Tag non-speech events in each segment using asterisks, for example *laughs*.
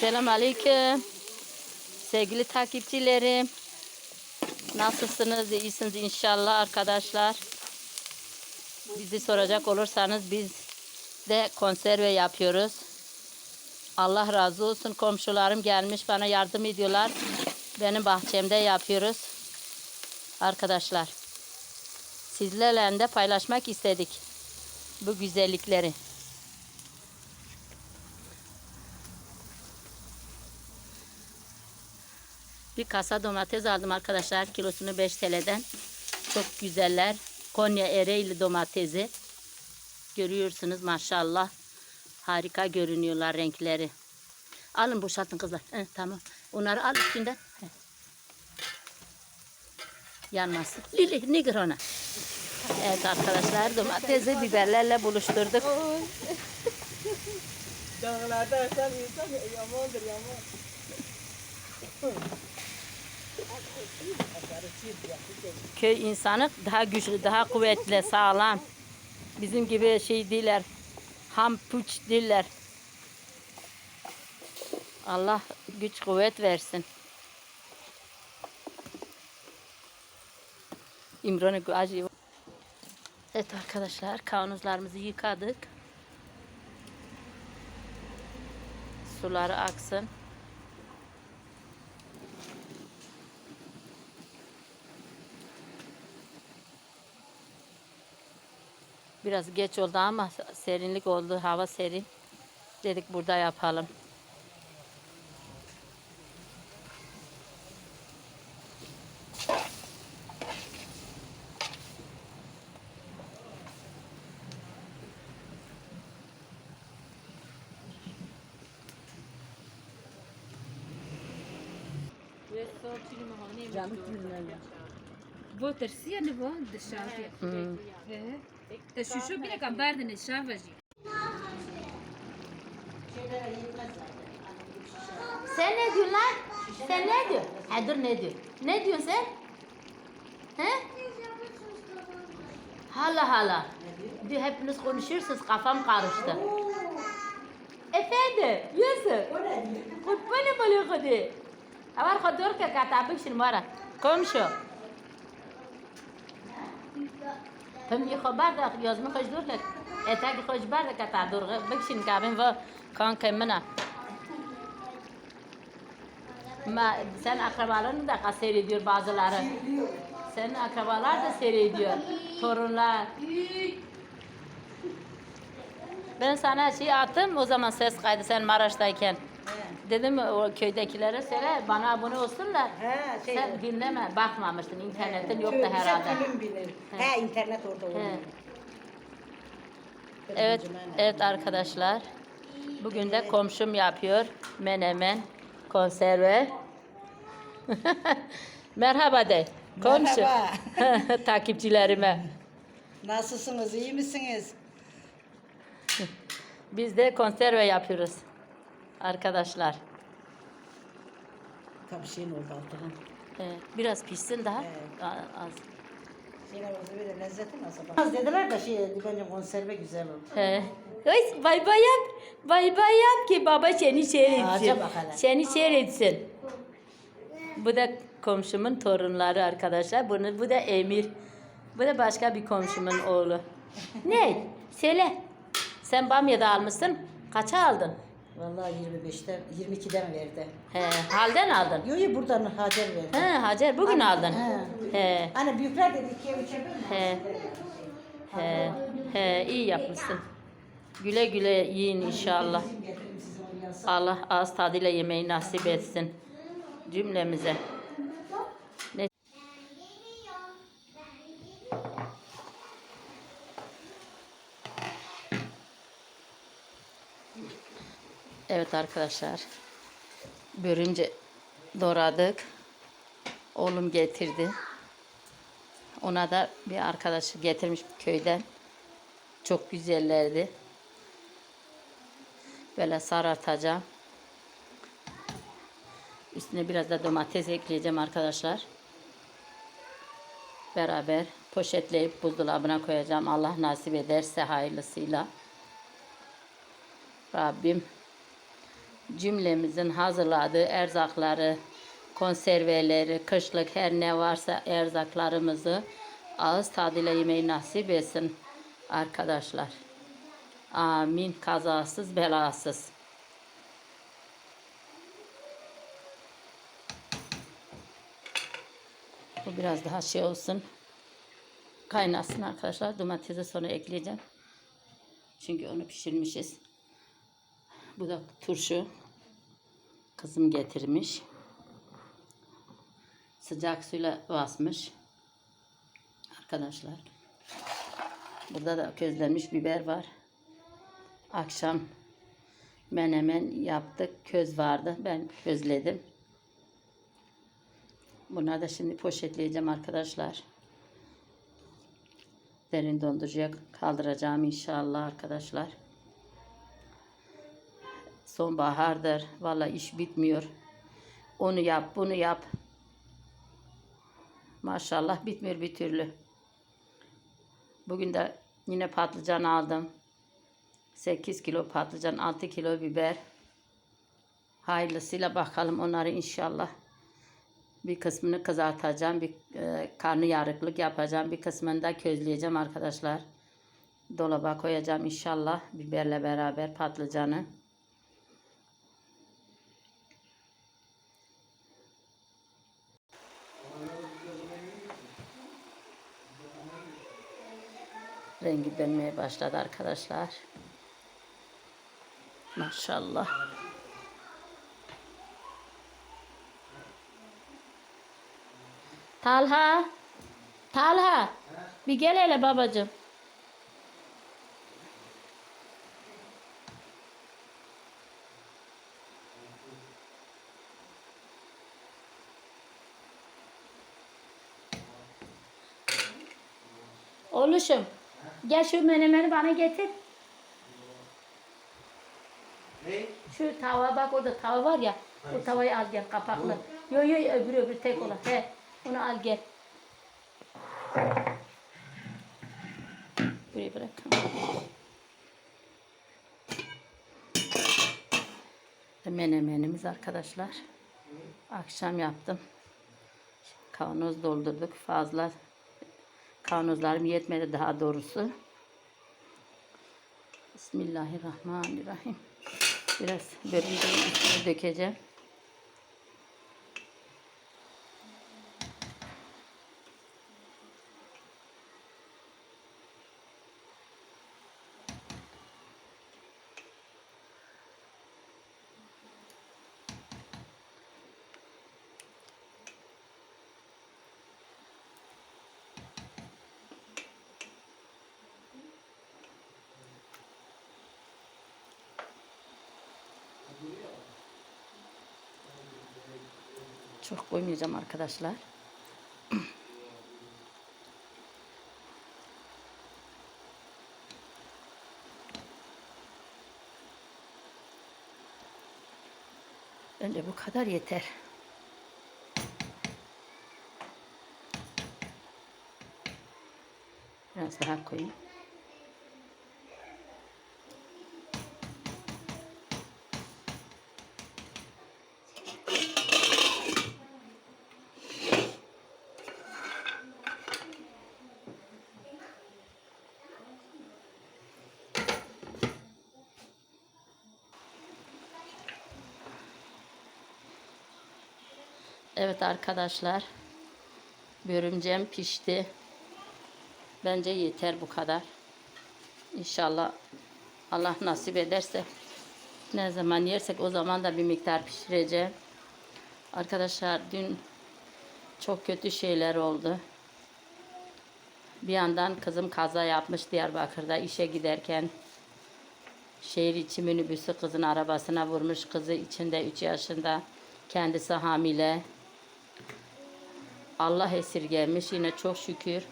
Selam aleyküm. Sevgili takipçilerim. Nasılsınız? İyisiniz inşallah arkadaşlar. Bizi soracak olursanız biz de konserve yapıyoruz. Allah razı olsun. Komşularım gelmiş bana yardım ediyorlar. Benim bahçemde yapıyoruz. Arkadaşlar. Sizlerle de paylaşmak istedik. Bu güzellikleri. Bir kasa domates aldım arkadaşlar. Kilosunu 5 TL'den. Çok güzeller. Konya Ereğli domatesi. Görüyorsunuz maşallah. Harika görünüyorlar renkleri. Alın boşaltın kızlar. Heh, tamam. Onları al üstünden. Heh. Yanmasın. Lili nigir ona. Evet arkadaşlar domatesi biberlerle buluşturduk. Dağlarda yaşayan insan yamandır yaman. Köy insanı daha güçlü, daha kuvvetli, sağlam. Bizim gibi şey değiller. Ham puç değiller. Allah güç kuvvet versin. İmran'ı acı. Evet arkadaşlar kavanozlarımızı yıkadık. Suları aksın. Biraz geç oldu ama serinlik oldu. Hava serin. Dedik burada yapalım. Bo tersia ne bo de şarkı. Hmm. Te şuşu bile kan berdin şarvacı. Sen ne diyorsun lan? Sen ne diyorsun? Ha dur ne diyor? Ne diyorsun sen? He? Hala hala. Diyor hepiniz konuşuyorsunuz kafam karıştı. Efendim, Yusuf. Kurbanım oluyor kudi. Avar khudur ke katabik shin mara. Komşu. Tam yi khabar da yazma khajdur lek. Etag khajbar da katadur bikşin kabin ve kan kemina. Ma, sen akrabalarını da seyrediyor bazıları. Senin akrabalar da seyrediyor. Torunlar. Ben sana şey attım o zaman ses kaydı sen Maraş'tayken. Dedim o köydekilere söyle bana abone olsunlar. He şey. Sen dinleme bakmamışsın internetin yoktu Köylü herhalde. Sepul'ün bilir. He internet orada He. oluyor. Evet, evet arkadaşlar. Bugün de komşum yapıyor menemen, konserve. *laughs* Merhaba de. Komşu. *laughs* Takipçilerime. Nasılsınız? iyi misiniz? Biz de konserve yapıyoruz. Arkadaşlar. Tabii şeyin oldu altına. Evet, biraz pişsin daha. Evet. Az. Şeyler olsa böyle lezzeti nasıl? Az dediler de şey bence konserve güzel oldu. He. Oy, bay bay yap. Bay bay yap ki baba seni seyretsin. Seni seyretsin. Bu da komşumun torunları arkadaşlar. Bunu, bu da Emir. Bu da başka bir komşumun oğlu. ne? Söyle. Sen Bamya'da almışsın. Kaça aldın? Vallahi 25'ten 22'den verdi. He, halden aldın. Yo yo buradan Hacer verdi. He, Hacer bugün aldın. He. He. Hani büyükler dedi üçe bölün. He. He. He, iyi yapmışsın. Güle güle yiyin inşallah. Allah ağız tadıyla yemeği nasip etsin cümlemize. Evet arkadaşlar. Börünce doğradık. Oğlum getirdi. Ona da bir arkadaşı getirmiş köyden. Çok güzellerdi. Böyle sarartacağım. Üstüne biraz da domates ekleyeceğim arkadaşlar. Beraber poşetleyip buzdolabına koyacağım. Allah nasip ederse hayırlısıyla. Rabbim cümlemizin hazırladığı erzakları, konserveleri, kışlık her ne varsa erzaklarımızı ağız tadıyla yemeyi nasip etsin arkadaşlar. Amin. Kazasız belasız. Bu biraz daha şey olsun. Kaynasın arkadaşlar. Domatesi sonra ekleyeceğim. Çünkü onu pişirmişiz. Bu da turşu. Kızım getirmiş. Sıcak suyla basmış. Arkadaşlar. Burada da közlenmiş biber var. Akşam menemen yaptık. Köz vardı. Ben közledim. Bunları da şimdi poşetleyeceğim arkadaşlar. Derin dondurucuya kaldıracağım inşallah arkadaşlar. Sonbahardır. Valla iş bitmiyor. Onu yap, bunu yap. Maşallah bitmiyor bir türlü. Bugün de yine patlıcan aldım. 8 kilo patlıcan, 6 kilo biber. Hayırlısıyla bakalım onları inşallah. Bir kısmını kızartacağım, bir e, karnı yarıklık yapacağım, bir kısmını da közleyeceğim arkadaşlar. Dolaba koyacağım inşallah biberle beraber patlıcanı. Rengi dönmeye başladı arkadaşlar. Maşallah. Talha. Talha. Bir gel hele babacığım. Oğluşum. Gel şu menemeni bana getir. Ne? Şu tava bak orada tava var ya. O tavayı al gel kapaklı. Yo yo öbürü öbürü tek olan. He. Onu al gel. Buraya bırak. Menemenimiz arkadaşlar. Akşam yaptım. Kavanoz doldurduk. Fazla kavanozlarım yetmedi daha doğrusu. Bismillahirrahmanirrahim. Biraz börülceyi dökeceğim. Çok koymayacağım arkadaşlar. Bence bu kadar yeter. Biraz daha koyayım. Evet arkadaşlar. Börümcem pişti. Bence yeter bu kadar. İnşallah Allah nasip ederse ne zaman yersek o zaman da bir miktar pişireceğim. Arkadaşlar dün çok kötü şeyler oldu. Bir yandan kızım kaza yapmış Diyarbakır'da işe giderken. Şehir içi minibüsü kızın arabasına vurmuş. Kızı içinde 3 yaşında. Kendisi hamile. Allah esirgemiş yine çok şükür.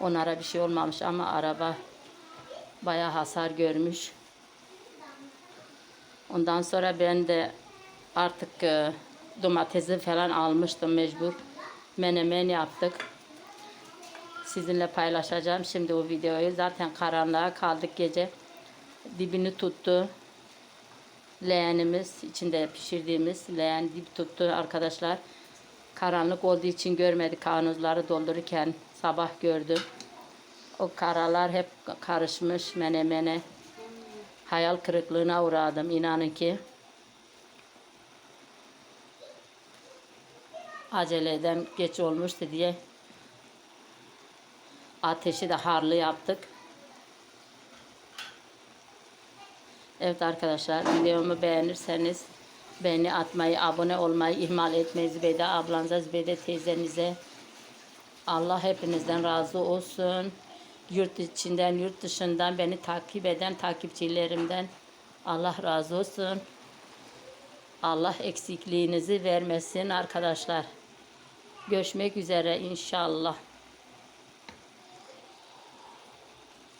Onlara bir şey olmamış ama araba bayağı hasar görmüş. Ondan sonra ben de artık e, domatesi falan almıştım mecbur. Menemen yaptık. Sizinle paylaşacağım şimdi o videoyu. Zaten karanlığa kaldık gece. Dibini tuttu. leğenimiz içinde pişirdiğimiz leğen dip tuttu arkadaşlar. Karanlık olduğu için görmedik kavanozları doldururken sabah gördüm. O karalar hep karışmış menemene. Hayal kırıklığına uğradım inanın ki. Aceleden geç olmuştu diye ateşi de harlı yaptık. Evet arkadaşlar videomu beğenirseniz beğeni atmayı, abone olmayı ihmal etmeyin. Zübeyde ablanıza, Zübeyde teyzenize. Allah hepinizden razı olsun. Yurt içinden, yurt dışından beni takip eden takipçilerimden Allah razı olsun. Allah eksikliğinizi vermesin arkadaşlar. Görüşmek üzere inşallah.